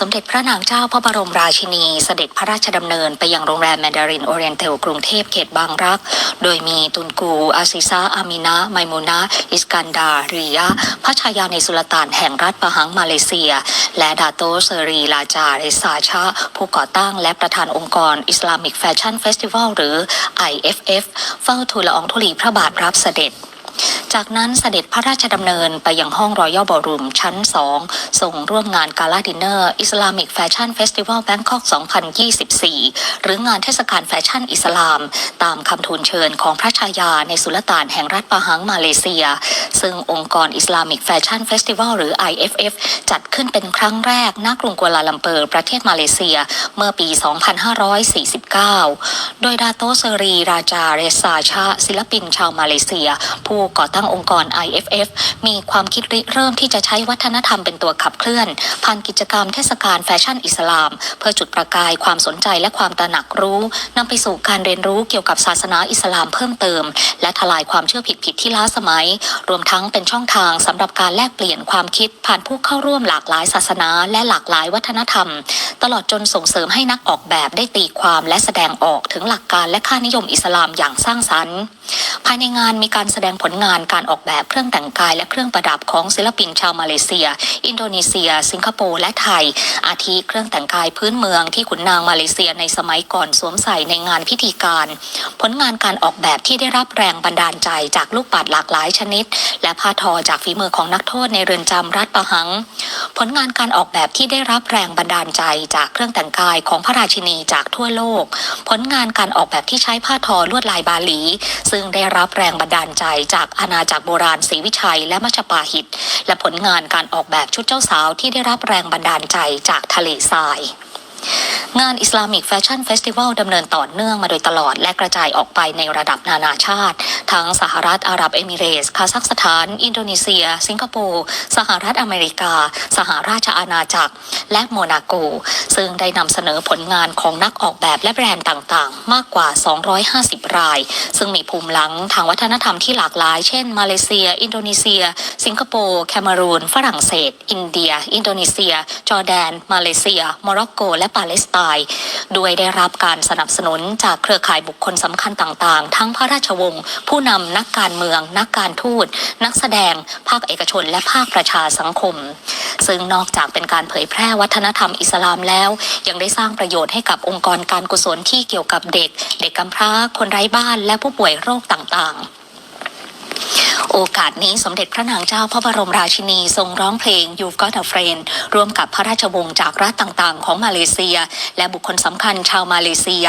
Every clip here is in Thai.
สมเด็จพระนางเจ้าพระบรมราชินีเสด็จพระราชดำเนินไปยังโรงแรมแมนดารินโอเรียนเทลกรุงเทพเขตบางรัก โดยมีตุนกู อาซิซาอามินะไมมูนะอิสกันดาริยะพระชายาในสุลต่านแห่งรัฐปะหังมาเลเซีย และดาโตเซรีลาจาเรซาชาผู้ก่อตั้งและประธานองค์กรอิสลามิกแฟชั่นเฟสติวัลหรือ IFF เฝ้าทูลละอองธุลีพระบาทรับเสด็จ จากนั้นเสด็จพระราชดำเนินไปยังห้องรอยัลบอรูมชั้น 2 ส่งร่วมงานกาลาดินเนอร์อิสลามิกแฟชั่นเฟสติวัลแบงคอก 2024 หรืองานเทศกาลแฟชั่นอิสลาม ตามคำทูลเชิญของพระชายาในสุลต่านแห่งรัฐปะหังมาเลเซีย ซึ่งองค์กรอิสลามิกแฟชั่นเฟสติวัลหรือ IFF จัดขึ้นเป็นครั้งแรกณกรุงกัวลาลัมเปอร์ประเทศมาเลเซียเมื่อปี 2549 โดยดาโตเซรีราจาเรซาชาศิลปินชาวมาเลเซีย ผู้ก่อตั้งองค์กร IFF มีความคิดริเริ่มที่จะใช้วัฒนธรรมเป็นตัวขับเคลื่อน ผ่านกิจกรรมเทศกาลแฟชั่นอิสลาม เพื่อจุดประกายความสนใจและความตระหนักรู้นำไปสู่การเรียนรู้เกี่ยวกับศาสนาอิสลามเพิ่มเติม และทลายความเชื่อผิดๆที่ล้าสมัย รวมทั้งเป็นช่องทางสำหรับการแลกเปลี่ยนความคิดผ่านผู้เข้าร่วมหลากหลายศาสนาและหลากหลายวัฒนธรรม ลอดจนส่งเสริมให้นักออกแบบได้ตีความและแสดงออกถึงหลักการและค่านิยมอิสลามอย่างสร้างสรรค์ ภายในงานมีการแสดงผลงานการออกแบบเครื่องแต่งกายและเครื่องประดับของศิลปินชาวมาเลเซีย อินโดนีเซีย สิงคโปร์และไทย อาทิเครื่องแต่งกายพื้นเมืองที่ขุนนางมาเลเซียในสมัยก่อนสวมใส่ในงานพิธีการ ผลงานการออกแบบที่ได้รับแรงบันดาลใจจากลูกปัดหลากหลายชนิด และผ้าทอจากฝีมือของนักโทษในเรือนจำรัฐปะหัง ผลงานการออกแบบที่ได้รับแรงบันดาลใจจากเครื่องแต่งกายของพระราชินีจากทั่วโลก ผลงานการออกแบบที่ใช้ผ้าทอลวดลายบาหลี ซึ่งได้รับแรงบันดาลใจจากอาณาจักรโบราณศรีวิชัยและมัชฌปาหิต และผลงานการออกแบบชุดเจ้าสาวที่ได้รับแรงบันดาลใจจากทะเลทรายงานอิสลามิกแฟชั่นเฟสติวัลดำเนินต่อเนื่องมาโดยตลอดและกระจายออกไปในระดับนานาชาติ ทั้งสหรัฐอาหรับเอมิเรส์คาซัคสถาน อินโดนีเซีย สิงคโปร์สหรัฐอเมริกา สหราชอาณาจักร และโมนาโก ซึ่งได้นำเสนอผลงานของนักออกแบบและแบรนด์ต่างๆ มากกว่า 250 ราย ซึ่งมีภูมิหลังทางวัฒนธรรมที่หลากหลาย เช่น มาเลเซีย อินโดนีเซีย สิงคโปร์แคนารูน ฝรั่งเศส อินเดีย อินโดนีเซีย จอร์แดน มาเลเซีย โมร็อกโก และปาเลสไตน์ด้วยได้รับการสนับสนุนจากเครือข่ายบุคคลสำคัญต่างๆ ทั้งพระราชวงศ์ผู้ผู้นำนักการเมือง นักการทูต นักแสดง ภาคเอกชน และภาคประชาสังคม ซึ่งนอกจากเป็นการเผยแพร่วัฒนธรรมอิสลามแล้ว ยังได้สร้างประโยชน์ให้กับองค์กรการกุศลที่เกี่ยวกับเด็ก เด็กกำพร้า คนไร้บ้าน และผู้ป่วยโรคต่างๆโอกาสนี้สมเด็จพระนางเจ้าพระบรมราชินีทรงร้องเพลง You've Got a Friend ร่วมกับพระราชวงศ์จากรัฐต่างๆ ของมาเลเซีย และบุคคลสำคัญชาวมาเลเซีย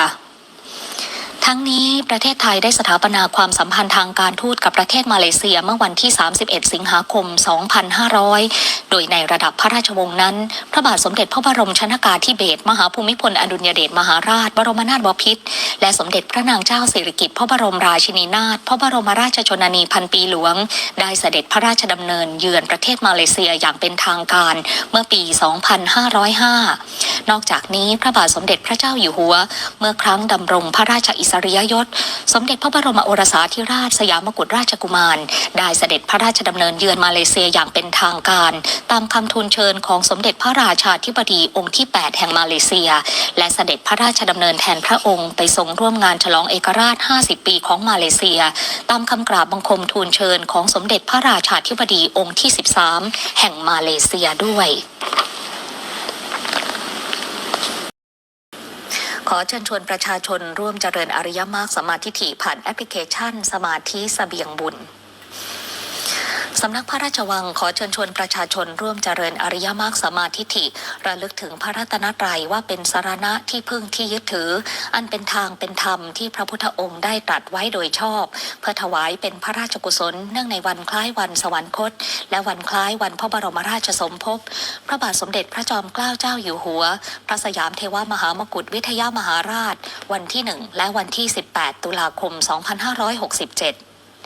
ทั้งนี้ประเทศไทยได้สถาปนาความสัมพันธ์ทางการทูตกับประเทศมาเลเซียเมื่อวันที่ 31 สิงหาคม 2500 โดยในระดับพระราชวงศ์นั้น พระบาทสมเด็จพระบรมชนากาธิเบศรมหาภูมิพลอดุลยเดชมหาราช บรมนาถบพิตรและสมเด็จพระนางเจ้าสิริกิติ์พระบรมราชินีนาถพระบรมราชชนนีพันปีหลวง ได้เสด็จพระราชดำเนินเยือนประเทศมาเลเซียอย่างเป็นทางการเมื่อปี 2505 นอกจากนี้พระบาทสมเด็จพระเจ้าอยู่หัว เมื่อครั้งดำรงพระราชอิสริยยศ สมเด็จพระบรมโอรสาธิราชสยามกุฎราชกุมาร ได้เสด็จพระราชดำเนินเยือนมาเลเซียอย่างเป็นทางการ ตามคำทูลเชิญของสมเด็จพระราชาธิบดีองค์ที่ 8 แห่งมาเลเซีย และเสด็จพระราชดำเนินแทนพระองค์ไปทรงร่วมงานฉลองเอกราช 50 ปีของมาเลเซีย ตามคำกราบบังคมทูลเชิญของสมเด็จพระราชาธิบดีองค์ที่ 13 แห่งมาเลเซียด้วย ขอเชิญชวนประชาชนร่วมเจริญอริยมรรคสมาธิฐิผ่านแอปพลิเคชัน สมาธิเสบียงบุญ สำนักพระราชวังขอเชิญชวนประชาชนร่วมเจริญอริยมรรคสมาธิฐิระลึกถึงพระรัตนตรัยว่าเป็นสารณะที่พึ่งที่ยึดถือ อันเป็นทางเป็นธรรมที่พระพุทธองค์ได้ตรัสไว้โดยชอบ เพื่อถวายเป็นพระราชกุศล เนื่องในวันคล้ายวันสวรรคต และวันคล้ายวันพระบรมราชสมภพพระบาทสมเด็จพระจอมเกล้าเจ้าอยู่หัว พระสยามเทวมหามกุฏวิทยามหาราช วันที่ 1 และวันที่ 18 ตุลาคม 2567